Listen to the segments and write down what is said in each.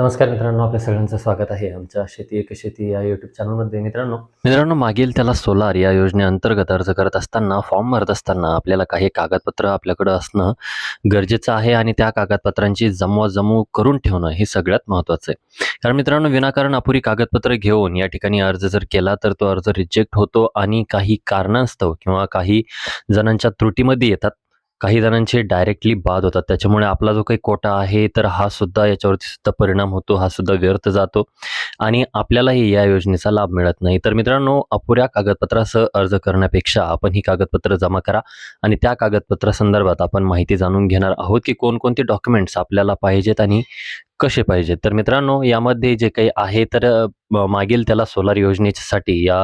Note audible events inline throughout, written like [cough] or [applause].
नमस्कार मित्रांनो आपल्या सगळ्यांचं स्वागत आहे आमच्या शेती एक शेती या युट्यूब चॅनलमध्ये मित्रांनो मित्रांनो मागील त्याला सोलार या योजनेअंतर्गत अर्ज करत असताना फॉर्म भरत असताना आपल्याला काही कागदपत्र आपल्याकडं असणं गरजेचं आहे आणि त्या कागदपत्रांची जमवाजमू करून ठेवणं हे सगळ्यात महत्त्वाचं आहे. कारण मित्रांनो विनाकारण अपुरी कागदपत्र घेऊन या ठिकाणी अर्ज जर केला तर तो अर्ज रिजेक्ट होतो आणि काही कारणास्तव किंवा काही जणांच्या त्रुटीमध्ये येतात. काही जणांचे डायरेक्टली बाद होतात. त्याच्यामुळे आपला जो काही कोटा आहे तर हा सुद्धा याच्यावरती सुद्धा परिणाम होतो हा सुद्धा व्यर्थ जातो. आणि आपल्यालाही या योजनेचा लाभ मिळत नाही. तर मित्रांनो अपुऱ्या कागदपत्रासह अर्ज करण्यापेक्षा आपण ही कागदपत्र जमा करा आणि त्या कागदपत्रासंदर्भात आपण माहिती जाणून घेणार आहोत की कोणकोणते डॉक्युमेंट्स आपल्याला पाहिजेत आणि कसे पाहिजेत? तर मित्रांनो यामध्ये जे काही आहे तर मागील त्याला सोलार योजनेसाठी या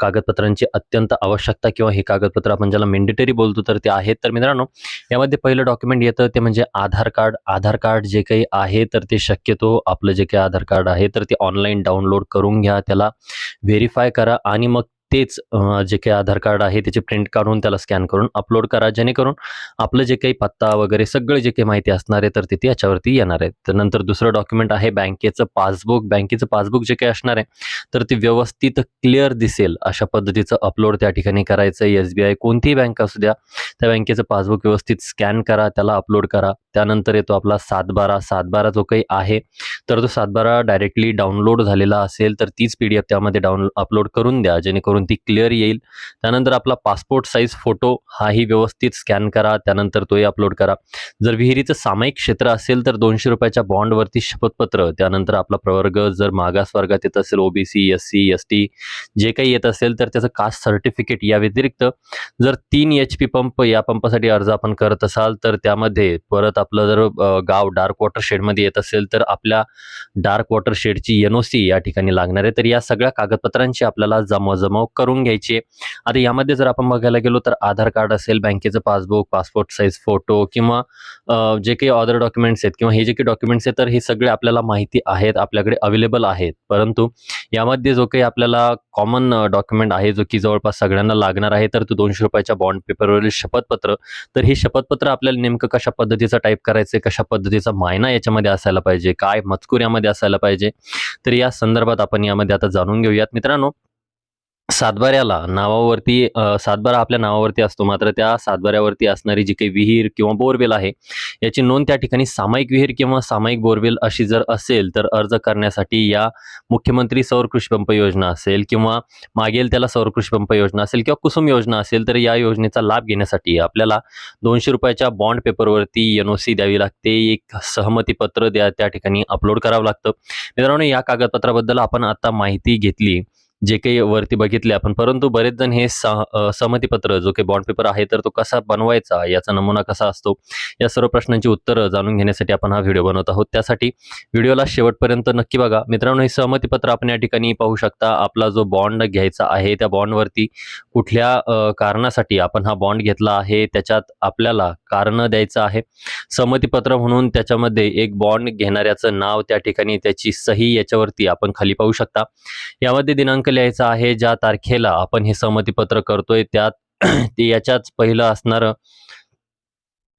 कागदपत्रांची अत्यंत आवश्यकता किंवा हे कागदपत्र आपण ज्याला मेंडेटरी बोलतो तर ते आहेत. तर मित्रांनो यामध्ये पहिलं डॉक्युमेंट येतं ते म्हणजे आधार कार्ड. आधार कार्ड जे काही आहे तर ते शक्यतो आपलं जे काही आधार कार्ड आहे तर ते ऑनलाईन डाउनलोड करून घ्या. त्याला व्हेरीफाय करा आणि मग तेच जे काही आधार कार्ड आहे त्याची प्रिंट काढून त्याला स्कॅन करून अपलोड करा जेणेकरून आपलं जे काही पत्ता वगैरे सगळं जे काही माहिती असणार आहे तर ते ते याच्यावरती येणार आहे. तर नंतर दुसरं डॉक्युमेंट आहे बँकेचं पासबुक बँकेचं पासबुक जे काही असणार आहे तर ते व्यवस्थित क्लिअर दिसेल अशा पद्धतीचं अपलोड त्या ठिकाणी करायचं आहे. एस बी आय कोणतीही बँक असू द्या त्या बँकेचं पासबुक व्यवस्थित स्कॅन करा त्याला अपलोड करा. त्यानंतर येतो आपला सातबारा. सातबारा जो काही आहे तर तो सातबारा डायरेक्टली डाउनलोड झालेला असेल तर तीच पी डी एफ त्यामध्ये डाउन अपलोड करून द्या जेणेकरून ती क्लिअर येईल. त्यानंतर आपला पासपोर्ट साईज फोटो हाही व्यवस्थित स्कॅन करा. त्यानंतर तोही अपलोड करा. जर विहिरीचं सामायिक क्षेत्र असेल तर दोनशे रुपयाच्या बॉन्डवरती शपथपत्र त्यानंतर आपला प्रवर्ग जर मागास वर्गात येत असेल OBC S C S T जे काही येत असेल तर त्याचं कास्ट सर्टिफिकेट या व्यतिरिक्त. जर तीन एच पी पंप या पंपासाठी अर्ज आपण करत असाल तर त्यामध्ये परत आपलं जर गाव डार्क वॉटर शेडमध्ये येत असेल तर आपल्या डार्क वॉटर शेडची एन ओ सी या ठिकाणी लागणार आहे. तर या सगळ्या कागदपत्रांची आपल्याला जमाजमाव करून घ्यायची आहे. आता यामध्ये जर आपण बघायला गेलो तर आधार कार्ड असेल बँकेचं पासबुक पासपोर्ट साईज फोटो किंवा जे काही अदर डॉक्युमेंट्स आहेत किंवा हे जे काही डॉक्युमेंट्स आहेत तर हे सगळे आपल्याला माहिती आहेत आपल्याकडे अवेलेबल आहेत. परंतु यामध्ये जो काही आपल्याला कॉमन डॉक्युमेंट आहे जो की जवळपास सगळ्यांना लागणार आहे तर तो दोनशे रुपयाच्या बॉन्ड पेपरवरील शपथपत्र. तर हे शपथपत्र आपल्याला नेमकं कशा पद्धतीचं टाईप करायचं कशा पद्धतीचा मायना याच्यामध्ये असायला पाहिजे काय मजकूर यामध्ये असायला पाहिजे तर या संदर्भात आपण यामध्ये आता जाणून घेऊयात. मित्रांनो सातबाऱ्याला नावावरती सातबारा आपल्या नावावरती असतो. मात्र त्या सातबाऱ्यावरती असणारी जी काही विहीर किंवा बोरवेल आहे याची नोंद त्या ठिकाणी सामायिक विहीर किंवा सामायिक बोरवेल अशी जर असेल तर अर्ज करण्यासाठी या मुख्यमंत्री सौर कृषीपंप योजना असेल किंवा मागेल त्याला सौर कृषीपंप योजना असेल किंवा कुसुम योजना असेल तर या योजनेचा लाभ घेण्यासाठी आपल्याला दोनशे रुपयाच्या बॉन्ड पेपरवरती एन ओ सी द्यावी लागते. एक सहमतीपत्र द्या त्या ठिकाणी अपलोड करावं लागतं. मित्रांनो या कागदपत्राबद्दल आपण आता माहिती घेतली. जे काही वरती बघितले आपण. परंतु बरेच जण हे सहमतीपत्र जो काही बॉन्ड पेपर आहे तर तो कसा बनवायचा याचा नमुना कसा असतो या सर्व प्रश्नांची उत्तरं जाणून घेण्यासाठी आपण हा व्हिडिओ बनवत आहोत. त्यासाठी व्हिडिओला शेवटपर्यंत नक्की बघा. मित्रांनो हे सहमतीपत्र आपण या ठिकाणी पाहू शकता. आपला जो बॉन्ड घ्यायचा आहे त्या बॉन्डवरती कुठल्या कारणासाठी आपण हा बॉन्ड घेतला आहे त्याच्यात आपल्याला कारण द्यायचं आहे. सहमतीपत्र म्हणून त्याच्यामध्ये एक बॉन्ड घेणाऱ्याचं नाव त्या ठिकाणी त्याची सही याच्यावरती आपण खाली पाहू शकता. यामध्ये दिनांक लिहायचं आहे ज्या तारखेला आपण हे सहमतीपत्र करतोय त्यात [clears throat] ते याच्याच पहिलं असणारं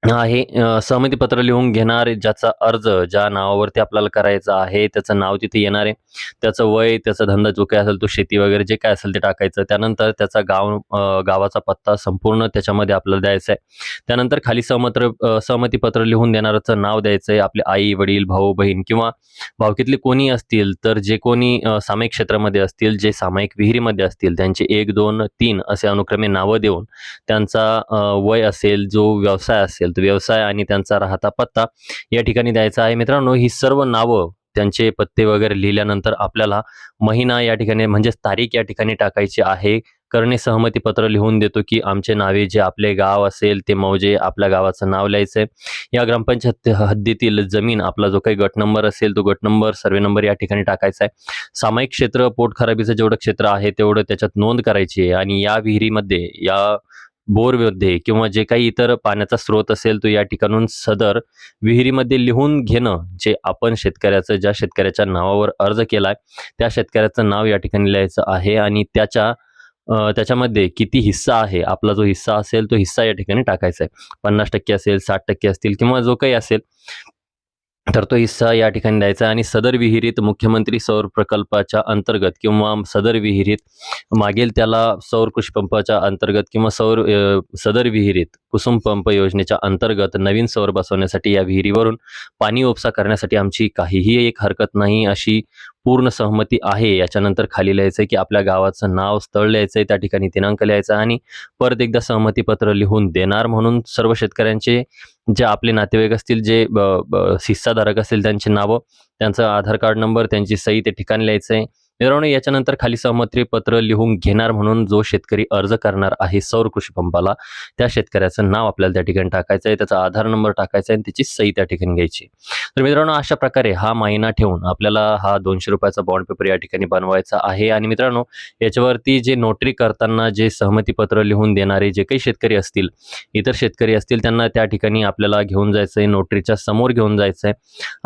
आहे सहमतीपत्र लिहून घेणार ज्याचा अर्ज ज्या नावावरती आपल्याला करायचा आहे त्याचं नाव तिथे येणार आहे. त्याचं वय त्याचा धंदा जो काय असेल तो शेती वगैरे जे काय असेल ते टाकायचं. त्यानंतर त्याचा गाव गावाचा पत्ता संपूर्ण त्याच्यामध्ये आपल्याला द्यायचा आहे. त्यानंतर खाली सहमत्र सहमतीपत्र लिहून देणाऱ्याचं नाव द्यायचं आहे. आपले आई वडील भाऊ बहीण किंवा भावकीतले कोणी असतील तर जे कोणी सामायिक क्षेत्रामध्ये असतील जे सामायिक विहिरीमध्ये असतील त्यांचे एक दोन तीन असे अनुक्रमे नावं देऊन त्यांचा वय असेल जो व्यवसाय असेल तो व्यवसाय आणि त्यांचा राहता पत्ता या ठिकाणी द्यायचा आहे. मित्रांनो ही सर्व नावं त्यांचे पत्ते वगैरे लिहिल्यानंतर आपल्याला महिना या ठिकाणी म्हणजेच तारीख या ठिकाणी टाकायची आहे. करणे सहमती पत्र लिहून देतो की आमचे नावे जे आपले गाव असेल ते मौजे आपल्या गावाचं नाव लिहायचंय. या ग्रामपंचायत हद्दीतील जमीन आपला जो काही गट नंबर असेल तो गट नंबर सर्वे नंबर या ठिकाणी टाकायचा आहे. सामायिक क्षेत्र पोटखराबीचं जेवढं क्षेत्र आहे तेवढं त्याच्यात नोंद करायची आहे. आणि या विहिरीमध्ये या बोरमध्ये किंवा जे काही इतर पाण्याचा स्रोत असेल तो या ठिकाणून सदर विहिरीमध्ये लिहून घेणं जे आपण शेतकऱ्याचं ज्या शेतकऱ्याच्या नावावर अर्ज केलाय त्या शेतकऱ्याचं नाव या ठिकाणी लिहायचं आहे आणि त्याच्या त्याच्यामध्ये किती हिस्सा आहे आपला जो हिस्सा असेल तो हिस्सा या ठिकाणी टाकायचा आहे. पन्नास टक्के असेल साठ टक्के असतील किंवा जो काही असेल तर तो हिस्सा या ठिकाणी द्यायचा आणि सदर विहिरीत मुख्यमंत्री सौर प्रकल्पाच्या अंतर्गत किंवा सदर विहिरीत मागेल त्याला सौर कृषीपंपाच्या अंतर्गत किंवा सौर सदर विहिरीत कुसुम पंप योजनेच्या अंतर्गत नवीन सौर बसवण्यासाठी या विहिरीवरून पाणी उपसा करण्यासाठी आमची काहीही एक हरकत नाही अशी पूर्ण सहमती आहे. याच्यानंतर खाली लिहायचं आहे की आपल्या गावाचं नाव स्थळ लिहायचं आहे त्या ठिकाणी दिनांक लिहायचा आणि परत एकदा सहमतीपत्र लिहून देणार म्हणून सर्व शेतकऱ्यांचे जे आपले नातेवाईक असतील जे ब- ब- हिस्साधारक असतील त्यांची नावं त्यांचा आधार कार्ड नंबर त्यांची सही ते ठिकाणी लिहायचं आहे मित्रांनो याच्यानंतर खाली सहमती पत्र लिहून घेणार म्हणून जो शेतकरी अर्ज करणार आहे सौर कृषी पंपाला त्या शेतकऱ्याचं नाव आपल्याला त्या ठिकाणी टाकायचं आहे त्याचा आधार नंबर टाकायचा आहे आणि त्याची सही त्या ठिकाणी घ्यायची तर मित्रांनो अशा प्रकारे हा महिना ठेवून आपल्याला हा दोनशे रुपयाचा बॉन्ड पेपर या ठिकाणी बनवायचा आहे. आणि मित्रांनो याच्यावरती जे नोटरी करताना जे सहमतीपत्र लिहून देणारे जे काही शेतकरी असतील इतर शेतकरी असतील त्यांना त्या ठिकाणी आपल्याला घेऊन जायचं आहे नोटरीच्या समोर घेऊन जायचं आहे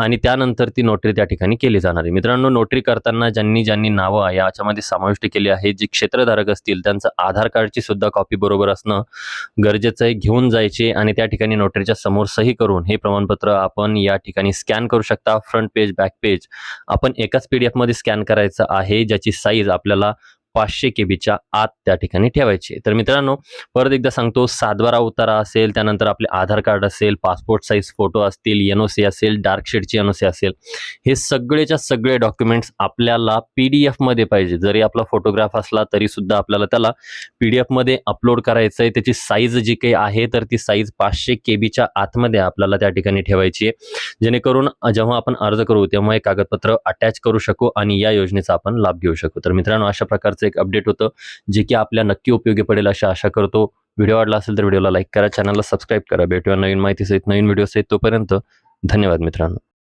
आणि त्यानंतर ती नोटरी त्या ठिकाणी केली जाणार आहे. मित्रांनो नोटरी करताना ज्यांनी ज्यांनी नावं याच्यामध्ये समाविष्ट केली आहे. जे क्षेत्रधारक असतील त्यांचं आधार कार्डची सुद्धा कॉपी बरोबर असणं गरजेचं आहे घेऊन जायचे आणि त्या ठिकाणी नोटरीच्या समोर सही करून हे प्रमाणपत्र आपण या ठिकाणी स्कॅन करू शकता. फ्रंट पेज बॅक पेज आपण एकाच पी डी एफमध्ये स्कॅन करायचं आहे ज्याची साईज आपल्याला पाचशे के बीच्या आत त्या ठिकाणी ठेवायचे. तर मित्रांनो परत एकदा सांगतो सातबारा उतारा असेल त्यानंतर आपले आधार कार्ड असेल पासपोर्ट साईज फोटो असतील एन ओ सी असेल डार्क शेडची एन ओ सी असेल हे सगळेच्या सगळे डॉक्युमेंट्स आपल्याला पी डी एफमध्ये पाहिजे. जरी आपला फोटोग्राफ असला तरी सुद्धा आपल्याला त्याला पी डी एफमध्ये अपलोड करायचं आहे त्याची साईज जी काही आहे तर ती साईज पाचशे के बीच्या आतमध्ये आपल्याला त्या ठिकाणी ठेवायची आहे. जेणेकरून जेव्हा आपण अर्ज करू तेव्हा हे कागदपत्र अटॅच करू शकू आणि या योजनेचा आपण लाभ घेऊ शकू. तर मित्रांनो अशा प्रकारचे एक अपडेट होतं जे की आपल्या नक्की उपयोगी पडेल अशी आशा करतो. व्हिडिओ आवडला असेल तर व्हिडिओला लाईक करा चॅनलला सबस्क्राईब करा. भेटूया नवीन माहितीसहित नवीन व्हिडिओ सहित तोपर्यंत धन्यवाद मित्रांनो.